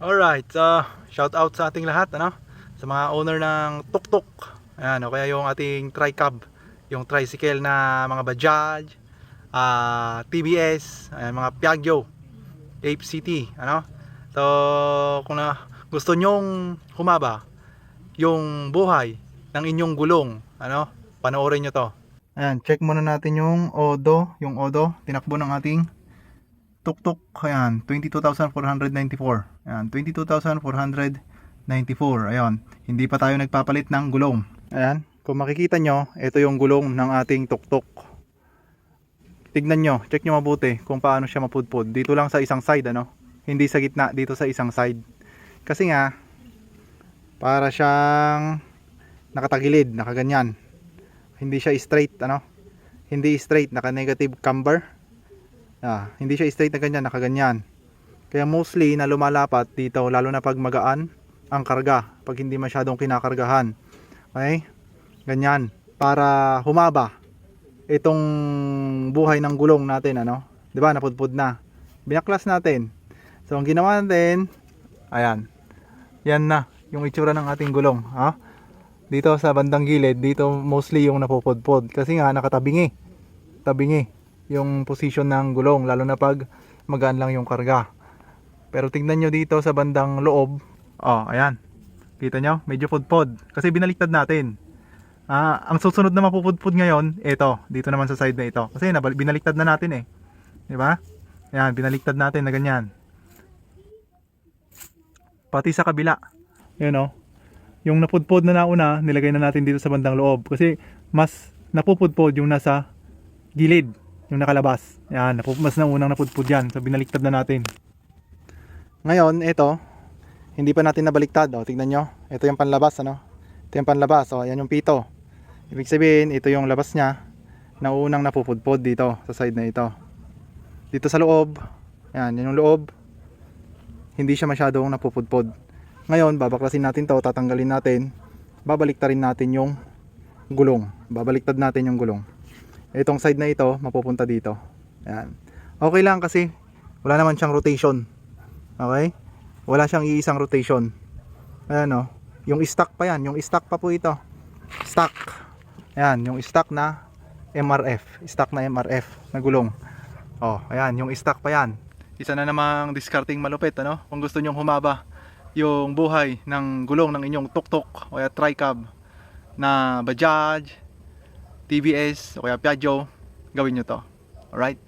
Alright, so shout out sa ating lahat ano? Sa mga owner ng tuk-tuk. Ayan, o kaya yung ating tri-cab, yung tricycle na mga Bajaj, ah TBS, ayan, mga Piaggio, Ape City, ano? So, kung na gusto nyong humaba yung buhay ng inyong gulong, ano? Panoorin nyo to. Ayan, check muna natin yung Odo, yung Odo, tinakbo ng ating tuk-tuk, ayan, 22,494. Ayan, 22,494. Ayan, hindi pa tayo nagpapalit ng gulong. Ayan, kung makikita nyo, ito yung gulong ng ating tuk-tuk. Tignan nyo, check nyo mabuti kung paano siya mapudpud. Dito lang sa isang side, ano? Hindi sa gitna, dito sa isang side. Kasi nga, para siyang nakatagilid, nakaganyan. Hindi siya straight, ano? Hindi straight, naka-negative camber. Ah, hindi siya straight na ganyan, nakaganyan. Kaya mostly na lumalapat dito, lalo na pag magaan ang karga, pag hindi masyadong kinakargahan. Okay? Ganyan. Para humaba itong buhay ng gulong natin, ano? 'Di ba? Napudpud na. Binaklas natin. So, ang ginawa natin, ayan. Yan na, yung itsura ng ating gulong, ha? Dito sa bandang gilid, dito mostly yung napupudpud kasi nga nakatabingi. Tabingi yung position ng gulong lalo na pag magaan lang yung karga. Pero tingnan nyo dito sa bandang loob. Oh, ayan. Kita nyo? Medyo pudpod. Kasi binaliktad natin. Ah, ang susunod na mapupudpod ngayon, ito. Dito naman sa side na ito. Kasi binaliktad na natin eh. Di ba? Ayan, binaliktad natin na ganyan. Pati sa kabila. Yun oh. Yung napudpod na nauna, nilagay na natin dito sa bandang loob. Kasi mas napupudpod yung nasa gilid. Yung nakalabas. Yan, napu- mas naunang napudpod yan. So binaliktad na natin. Ngayon, ito, hindi pa natin nabaliktad. O, tignan nyo. Ito yung panlabas, ano? Ito yung panlabas. O, yan yung pito. Ibig sabihin, ito yung labas niya na unang napupudpod dito sa side na ito. Dito sa loob, yan, yan yung loob. Hindi siya masyadong napupudpod. Ngayon, babaklasin natin to, tatanggalin natin. Babaliktarin natin yung gulong. Babaliktad natin yung gulong. Itong side na ito, mapupunta dito. Yan. Okay lang kasi wala naman siyang rotation. Okay? Wala siyang iisang rotation. Ayan o. Yung stock pa yan. Yung stock pa po ito. Stock. Ayan. Yung stock na MRF. Stock na MRF na gulong. Oh, ayan. Yung stock pa yan. Isa na namang discarding malupit. Ano? Kung gusto nyong humaba yung buhay ng gulong ng inyong tuk-tuk o tri-cab na Bajaj, TVS o kaya Piaggio, gawin nyo to. Alright?